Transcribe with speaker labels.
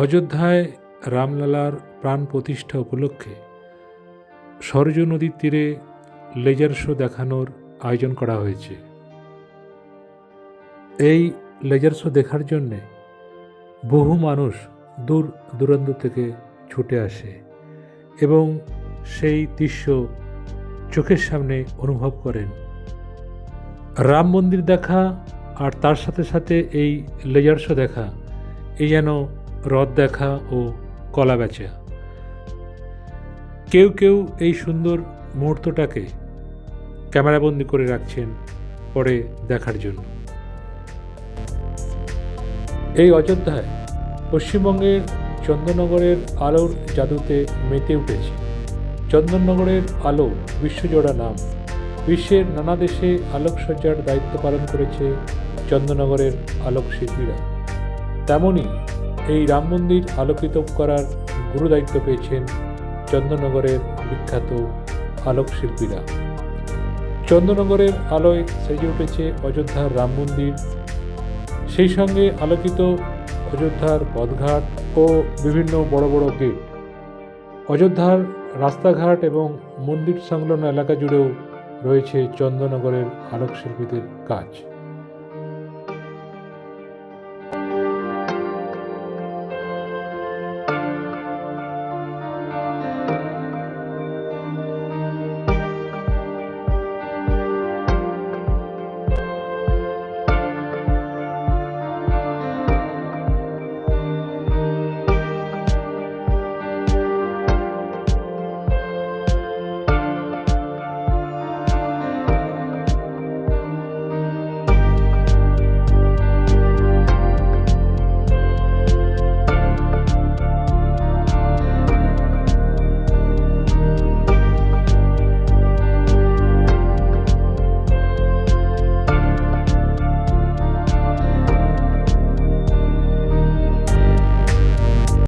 Speaker 1: অযোধ্যায় রামলালার প্রাণ প্রতিষ্ঠা উপলক্ষে সরজু নদীর তীরে লেজার শো দেখানোর আয়োজন করা হয়েছে। এই লেজার শো দেখার জন্যে বহু মানুষ দূর দূরান্ত থেকে ছুটে আসে এবং সেই দৃশ্য চোখের সামনে অনুভব করেন। রাম মন্দির দেখা আর তার সাথে সাথে এই লেজার শো দেখা, এই যেন হ্রদ দেখা ও কলা বেচা। কেউ কেউ এই সুন্দর মুহূর্তটাকে ক্যামেরাবন্দি করে রাখছেন পরে দেখার জন্য। এই অযোধ্যায় পশ্চিমবঙ্গের চন্দননগরের আলোর জাদুতে মেতে উঠেছে। চন্দননগরের আলো বিশ্বজোড়া নাম। বিশ্বের নানা দেশে আলোকসজ্জার দায়িত্ব পালন করেছে চন্দননগরের আলোক শিল্পীরা তেমনই এই রাম মন্দির আলোকিত করার গুরু দায়িত্ব পেয়েছেন চন্দননগরের বিখ্যাত আলোক শিল্পীরা চন্দননগরের আলোয় সেজে উঠেছে অযোধ্যার রাম মন্দির। সেই সঙ্গে আলোকিত অযোধ্যার পথঘাট ও বিভিন্ন বড় বড় গেট। অযোধ্যার রাস্তাঘাট এবং মন্দির সংলগ্ন এলাকা জুড়েও রয়েছে চন্দননগরের আলোকশিল্পীদের কাজ।